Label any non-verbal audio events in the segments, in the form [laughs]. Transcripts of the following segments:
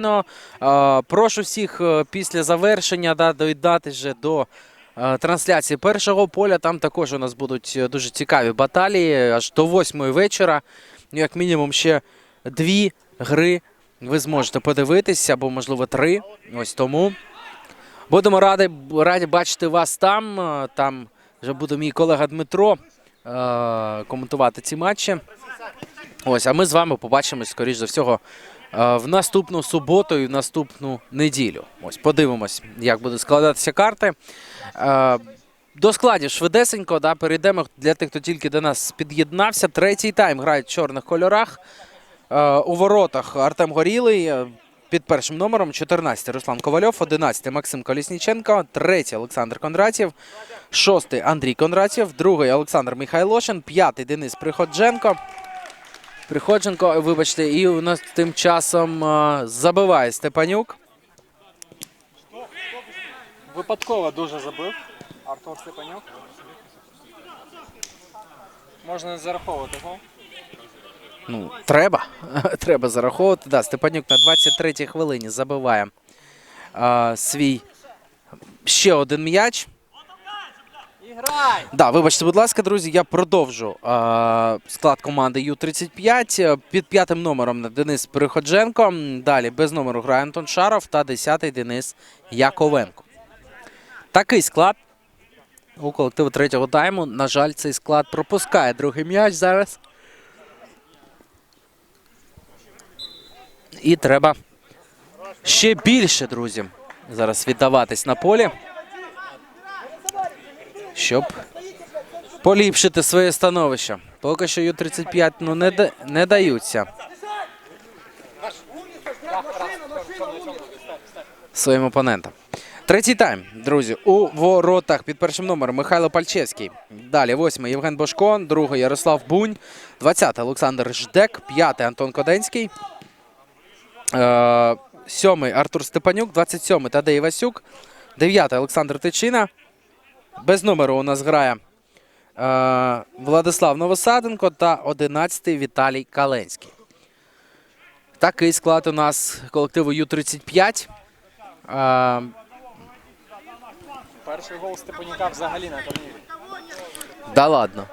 Е, Прошу всіх е, після завершення да, доєднатися вже до е, трансляції першого поля. Там також у нас будуть дуже цікаві баталії аж до восьмої вечора. Ну, як мінімум, ще дві гри ви зможете подивитися, або, можливо, три. Ось тому. Будемо раді, раді бачити вас там. Там вже буде мій колега Дмитро коментувати ці матчі. Ось, а ми з вами побачимось, скоріш за всього, в наступну суботу і в наступну неділю. Ось, подивимось, як будуть складатися карти. Е, До складів швидесенько, да, перейдемо для тих, хто тільки до нас під'єднався. Третій тайм грають в чорних кольорах. Е, У воротах Артем Горілий е, під першим номером, 14 Руслан Ковальов, 11 Максим Колісніченко, 3 Олександр Кондратєв, 6 Андрій Кондратєв, 2 Олександр Михайлошин, 5 Денис Приходженко. Приходженко, вибачте, і у нас тим часом е, забиває Степанюк. Випадково дуже забив Артур Степанюк. Можна не зараховувати гол. Ну, треба. [laughs] треба зараховувати. Да, Степанюк на 23-й хвилині забиває е, свій ще один м'яч. Іграй! Да, вибачте, будь ласка, друзі, я продовжу е, склад команди Ю-35. Е, Під п'ятим номером Денис Приходженко. Далі без номеру грає Антон Шаров та 10-й Денис Яковенко. Такий склад у колективу третього тайму. На жаль, цей склад пропускає другий м'яч зараз. І треба ще більше, друзі, зараз віддаватись на полі, щоб поліпшити своє становище. Поки що Ю-35 ну, не, не даються своїм опонентам. Третій тайм, друзі, у воротах під першим номером Михайло Пальчевський. Далі восьмий Євген Бошко, другий Ярослав Бунь, 20 Олександр Ждек, п'ятий Антон Коденський, е, сьомий Артур Степанюк, 27-й Тадей Васюк, 9 Олександр Тичина. Без номеру у нас грає е, Владислав Новосаденко та 11-й Віталій Каленський. Такий склад у нас колективу Ю-35. Е, Перший гол Степанюка взагалі на турнірі. Да ладно.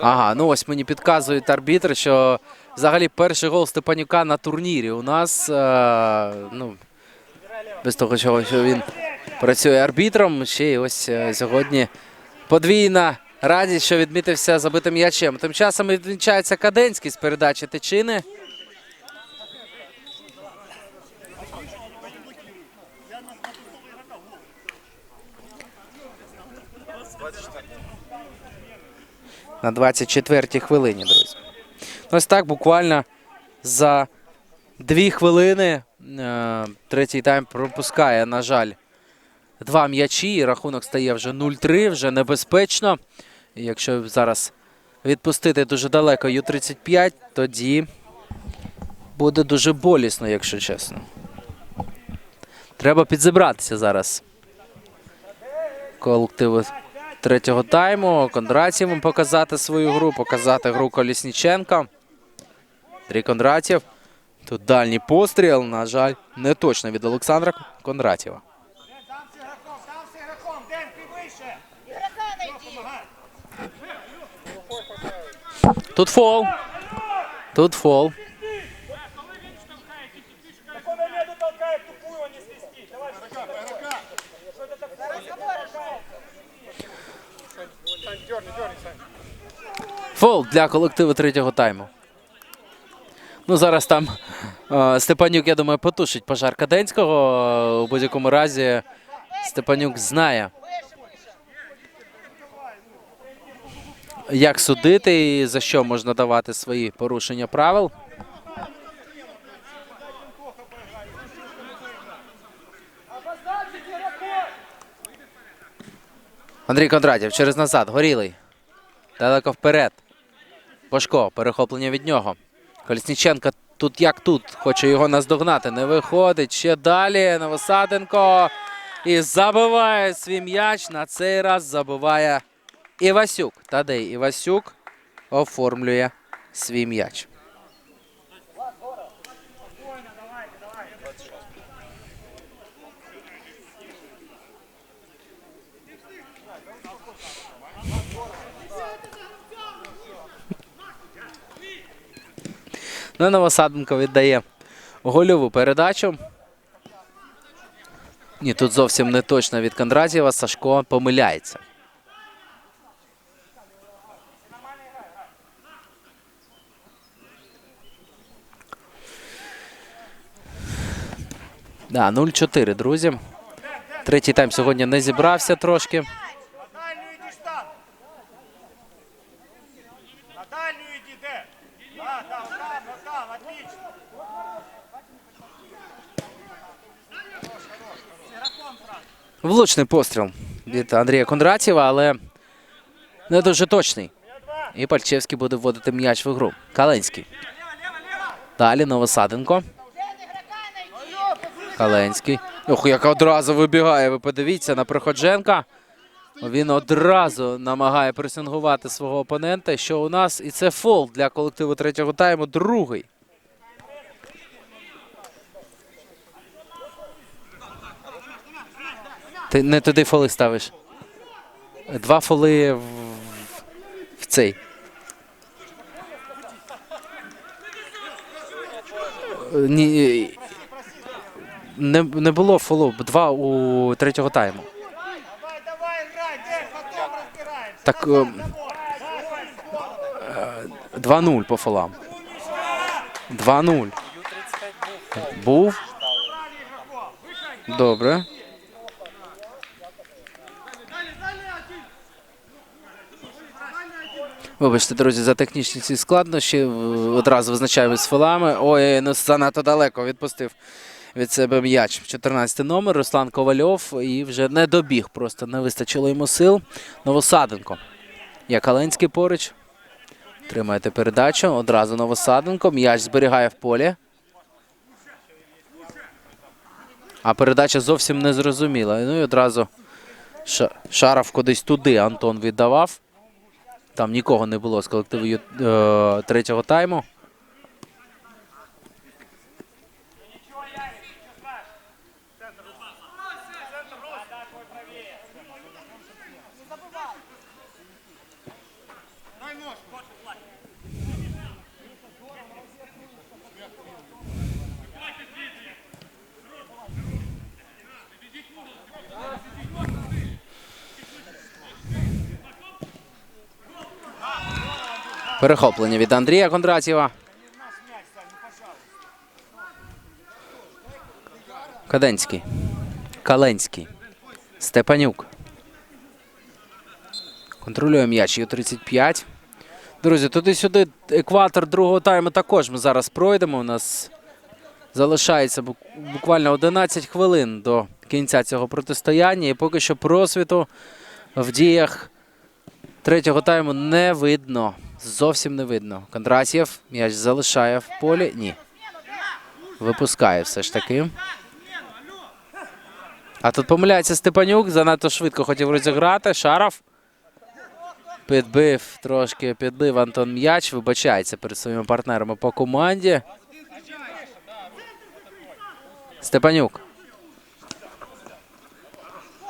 Ага, ну ось мені підказують арбітр, що взагалі перший гол Степанюка на турнірі у нас. Е, ну, без того, що що він працює арбітром, ще й ось е, сьогодні подвійна радість, що відмітився забитим м'ячем. Тим часом відмічається Каденський з передачі Тичини. на 24-й хвилині, друзі. Ось так буквально за дві хвилини е, третій тайм пропускає, на жаль, два м'ячі. і Рахунок стає вже 0-3, вже небезпечно. Якщо зараз відпустити дуже далеко Ю-35, тоді буде дуже болісно, якщо чесно. Треба підзібратися зараз. Колективу третього тайму. Кондратєвим показати свою гру, показати гру Колісніченка. Андрій Кондратєв. Тут дальній постріл, на жаль, не точно від Олександра Кондратєва. Тут фол. Тут фол. Фол для колективу третього тайму. Ну, зараз там е, Степанюк, я думаю, потушить пожар Каденського. У будь-якому разі Степанюк знає, як судити і за що можна давати свої порушення правил. Андрій Кондратєв через назад. Горілий. Далеко вперед. Бошко. Перехоплення від нього. Колісніченко тут як тут. Хоче його наздогнати. Не виходить. Ще далі. Новосаденко. І забиває свій м'яч. На цей раз забиває Івасюк. Тадей Івасюк оформлює свій м'яч. Ну, Новосаденко віддає гольову передачу. Ні, тут зовсім не точно від Кондратєва. Сашко помиляється. Да, 0-4, друзі. Третій тайм сьогодні не зібрався трошки. Влучний постріл від Андрія Кондратєва, але не дуже точний. І Пальчевський буде вводити м'яч в ігру. Каленський. Далі Новосаденко. Каленський. Ох, як одразу вибігає. Ви подивіться на Приходженка. Він одразу намагає пресингувати свого опонента. Що у нас? І це фол для колективу третього тайму. Другий. Ти не туди фоли ставиш. Два фоли в, в цей. Ні, не, не було фолу, два у третього тайму. Давай, давай, играй, Дэн, потом разбираемся. Так е, 2-0 по фолам. 2-0. Був. Добре. Вибачте, друзі, за технічні ці складнощі. Одразу визначаємо з фолами. Ой, ну занадто далеко відпустив від себе м'яч. 14 номер Руслан Ковальов і вже не добіг, просто не вистачило йому сил. Новосаденко. Є Каленський поруч. Тримаєте передачу. Одразу Новосаденко. М'яч зберігає в полі. А передача зовсім не зрозуміла. Ну і одразу Ша- Шаров кудись туди Антон віддавав. Там нікого не було з колективу е, третього тайму. Перехоплення від Андрія Кондратєва. Каденський. Каленський. Степанюк. Контролює м'яч. Є 35. Друзі, туди-сюди екватор другого тайму також ми зараз пройдемо. У нас залишається буквально 11 хвилин до кінця цього протистояння. І поки що просвіту в діях Третього тайму не видно. Зовсім не видно. Кондратєв м'яч залишає в полі. Ні. Випускає все ж таки. А тут помиляється Степанюк. Занадто швидко хотів розіграти. Шаров. Підбив трошки, підбив Антон м'яч. Вибачається перед своїми партнерами по команді. Степанюк.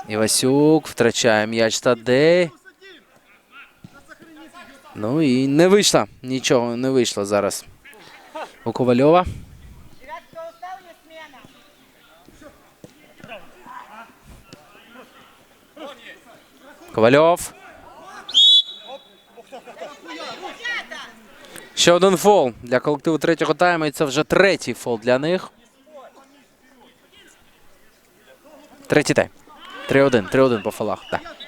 Івасюк втрачає м'яч Тадей. Ну і не вийшло. Нічого не вийшло зараз. У Ковальова. Ковальов. Ще один фол для колективу третього тайму. І це вже третій фол для них. Третій тайм. 3-1. 3-1 по фолах. Так.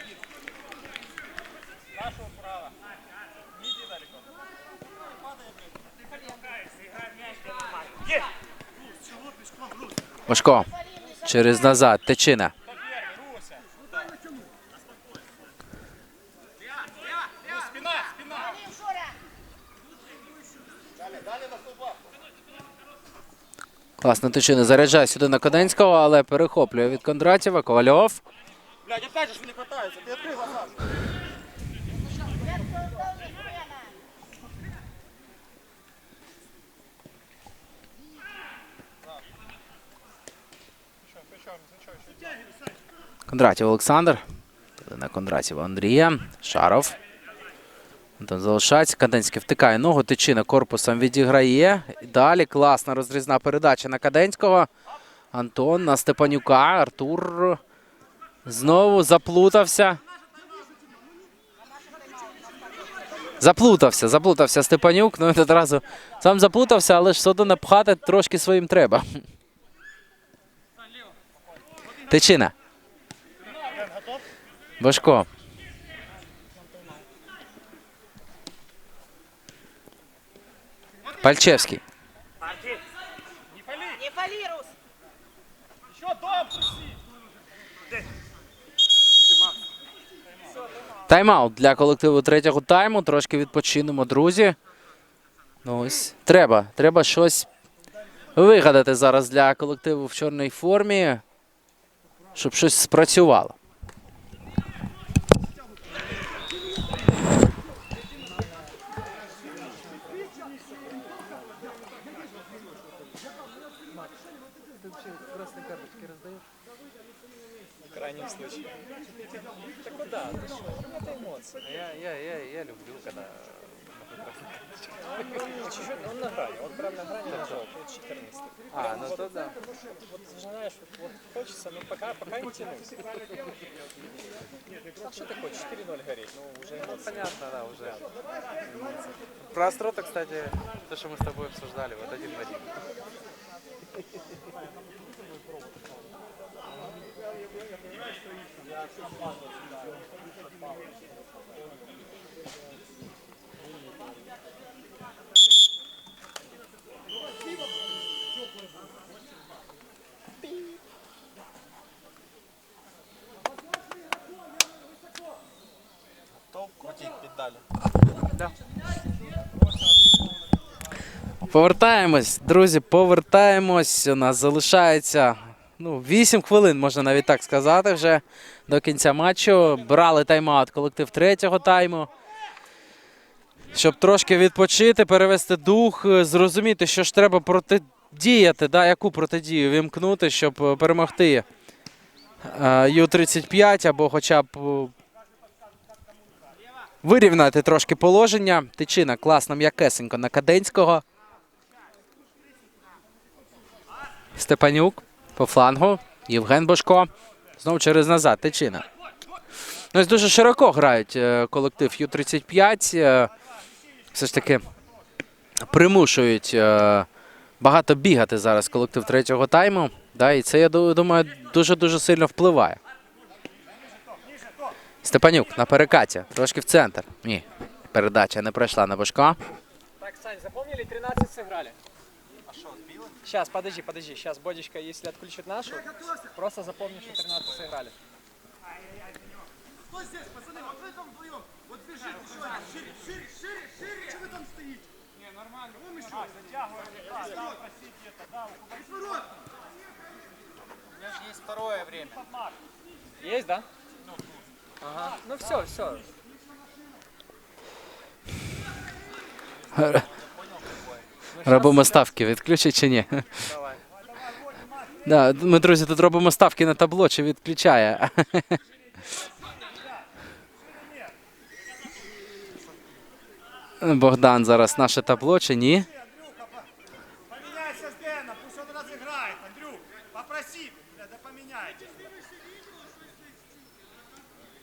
Важко. Через назад. Течина. Класно Тичини заряджає сюди на Коденського, але перехоплює від Кондратєва. Ковальов. Блядь, опять же ж вони катаються. Ти відкрий глаза. Кондратів Олександр. На Кондратєва Андрія. Шаров. Антон залишається. Каденський втикає ногу. Тичина корпусом відіграє. Далі класна розрізна передача на Каденського. Антон на Степанюка. Артур знову заплутався. Заплутався, заплутався Степанюк. Ну, він одразу сам заплутався, але ж все напхати трошки своїм треба. Тичина. Башко. Пальчевський. Не пали, Рус. Еще дом. Тайм-аут для колективу третього тайму. Трошки відпочинемо, друзі. Ну ось треба. Треба щось вигадати зараз для колективу в чорній формі, щоб щось спрацювало. Ты что? Это эмоции. Я, я, я, я люблю, коли Чуть-чуть, он на грани. Он прям на грани нажал. Вот 14. А, ну то да. Вот знаешь, вот, вот хочется, но пока, пока не тянусь. А что такое? 4-0 гореть? Ну, уже эмоции. Понятно, да, уже. Про острота, кстати, то, что мы с тобой обсуждали, вот один в один. Крутить педали. Повертаємось, друзі, повертаємось. У нас залишається ну, 8 хвилин, можна навіть так сказати, вже до кінця матчу. Брали тайм-аут колектив третього тайму. Щоб трошки відпочити, перевести дух, е, зрозуміти, що ж треба протидіяти, да, яку протидію вімкнути, щоб е, перемогти е, Ю-35 або хоча б вирівняти трошки положення. Тичина класно, м'якесенько на Каденського. Степанюк по флангу. Євген Бошко. Знову через назад. Тичина. Ну, ось дуже широко грають е, колектив Ю-35. Е, Все ж таки примушують е, багато бігати зараз колектив третього тайму. І це, я думаю, дуже-дуже сильно впливає. Степанюк на перекаті. Трошки в центр. Ні. Передача не пройшла на Бошко. Так, Сань, запомнили? 13 сыграли. Сейчас, подожди, подожди. Сейчас Бодичка, если отключит нашу, просто запомни, что 13 сыграли. Кто здесь, пацаны? Вот вы там вдвоем. Вот бежит еще один. Шире, шире, шире, шире. Чего вы там стоите? Не, нормально. Вон еще. А, затягиваем. Да, да, проси где-то. Да, Ворот. У меня же есть второе время. Есть, да? Ну, ага. ну все, все. [laughs] Робимо ставки, відключить чи ні? Да, ми, друзі, тут робимо ставки на табло, чи відключає. Богдан зараз наше табло чи ні? Поменяйся с Дэном, пусть он разыграет. Андрюк, попроси, да поменяйте.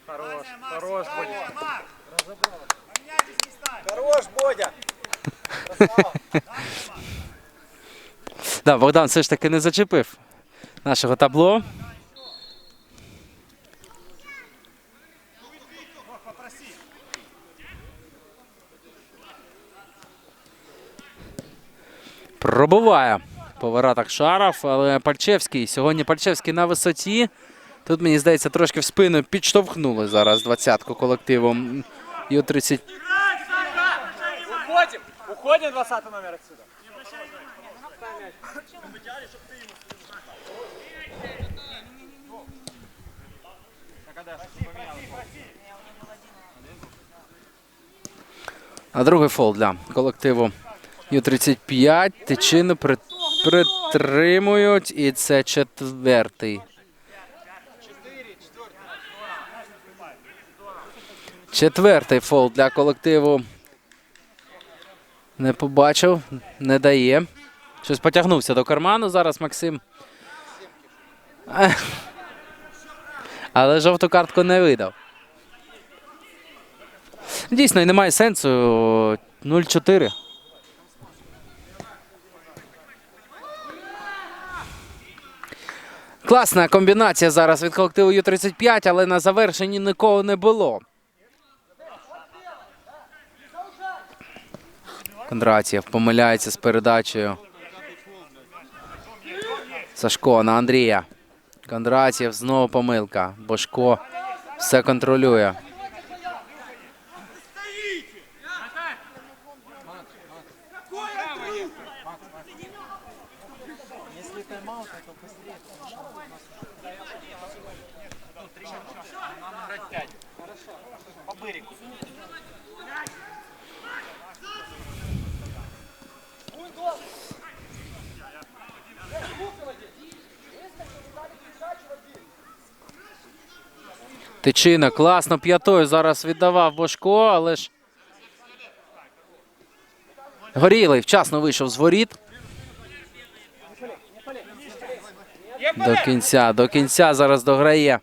Хорош, хорош, Бодя. Поменяйтесь местами. Хорош, Бодя. Да, Богдан все ж таки не зачепив нашого табло. Пробуває по воротах Шаров, але Пальчевський. Сьогодні Пальчевський на висоті. Тут, мені здається, трошки в спину підштовхнули зараз двадцятку колективом Ю-30. Ходит 20 номер отсюда. А другий фол для колективу Ю-35. Тичину при... притримують. І це четвертий. Четвертий фол для колективу не побачив, не дає. Щось потягнувся до карману зараз Максим. [laughs] Але жовту картку не видав. Дійсно, і немає сенсу. 0-4. Класна комбінація зараз від колективу Ю-35, але на завершенні нікого не було. Кондратєв помиляється з передачею. Сашко на Андрія. Кондратєв знову помилка. Бошко все контролює. Тичина класно п'ятою зараз віддавав Бошко, але ж. Горілий вчасно вийшов з воріт. До кінця, до кінця зараз дограє.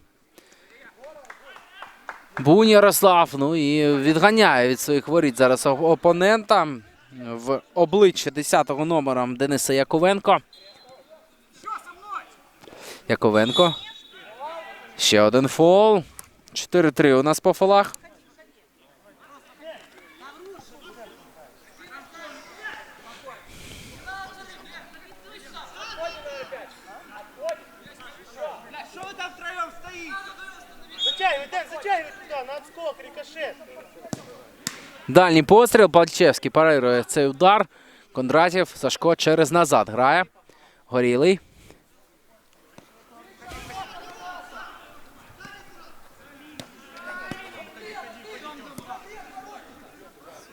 Бунь Ярослав. Ну і відганяє від своїх воріт зараз опонента в обличчя 10-го номером Дениса Яковенко. Яковенко. Ще один фол. 4-3 у нас по фолах. Дальній постріл. Пальчевський парирує цей удар. Кондратів Сашко через назад грає. Горілий.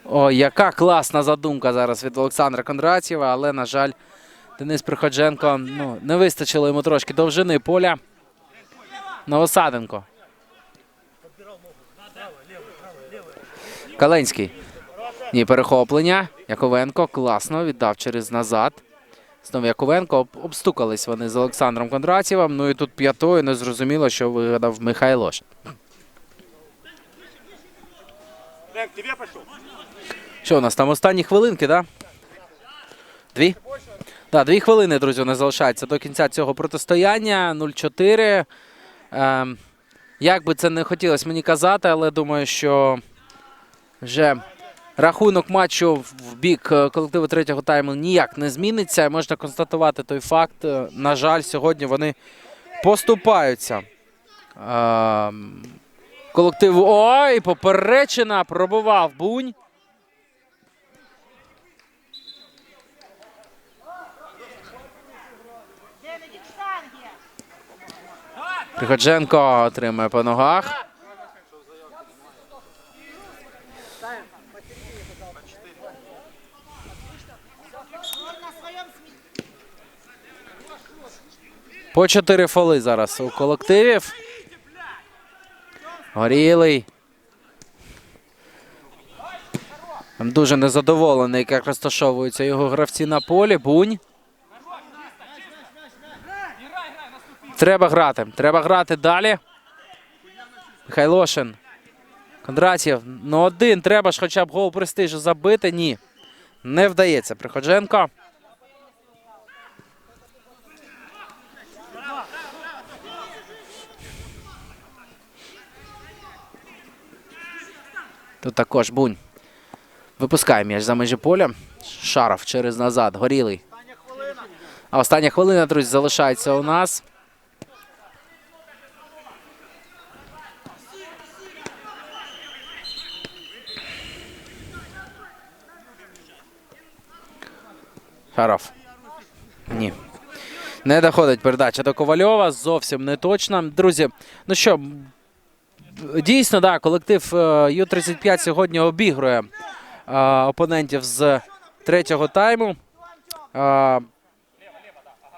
Ой, яка класна задумка зараз від Олександра Кондратєва, але, на жаль, Денис Приходженко ну, не вистачило йому трошки довжини поля. Новосаденко. Каленський. Ні, перехоплення. Яковенко класно віддав через назад. Знову Яковенко обстукались вони з Олександром Кондратєвим. Ну і тут п'ятою не зрозуміло, що вигадав Михайлош. Дэн, тебе пошел. Що у нас там останні хвилинки, да? Дві? Да, дві хвилини, друзі, не залишається до кінця цього протистояння. 0-4. Ем, як би це не хотілося мені казати, але думаю, що вже рахунок матчу в бік е, колективу третього тайму ніяк не зміниться. Можна констатувати той факт. е, На жаль, сьогодні вони поступаються. Ем, колективу. Ой, поперечина пробував Бунь. Приходженко отримує по ногах. По чотири фоли зараз у колективів. Горілий. Дуже незадоволений, як розташовуються його гравці на полі. Бунь. Треба грати. Треба грати далі. Михайлошин. Кондратєв. Ну один. Треба ж хоча б гол престижу забити. Ні. Не вдається. Приходженко. Тут також Бунь. Випускає м'яч за межі поля. Шаров через назад. Горілий. А остання хвилина, друзі, залишається у нас. Шаров. Ні. Не доходить передача до Ковальова. Зовсім не точна. Друзі, ну що, Дійсно, да, колектив е, Ю-35 сьогодні обігрує е, опонентів з третього тайму. Е,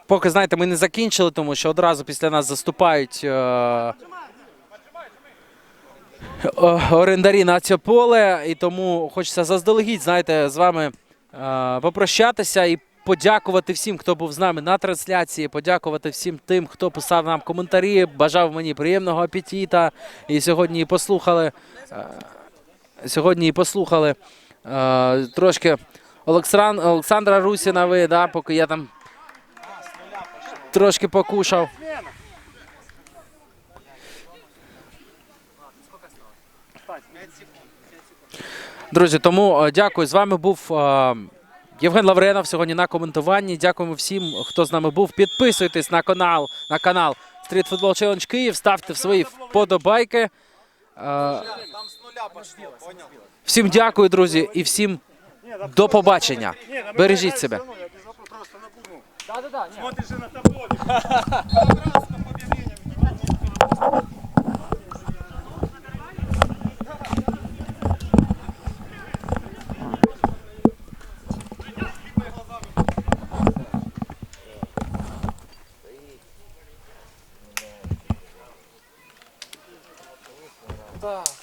Поки, знаєте, ми не закінчили, тому що одразу після нас заступають орендарі на це поле. І тому хочеться заздалегідь, знаєте, з вами попрощатися і подякувати всім, хто був з нами на трансляції, подякувати всім тим, хто писав нам коментарі, бажав мені приємного апетита. І сьогодні послухали. е, Сьогодні послухали е, трошки Олександра Русіна, ви, да, поки я там трошки покушав. Друзі, тому е, дякую. З вами був е, Євген Лавренов сьогодні на коментуванні. Дякуємо всім, хто з нами був. Підписуйтесь на канал, на канал Street Football Challenge Київ, ставте свої вподобайки. Е, Всім дякую, друзі, і всім до побачення. Бережіть себе. Смотришь же на табло. [laughs] Раз на Baba.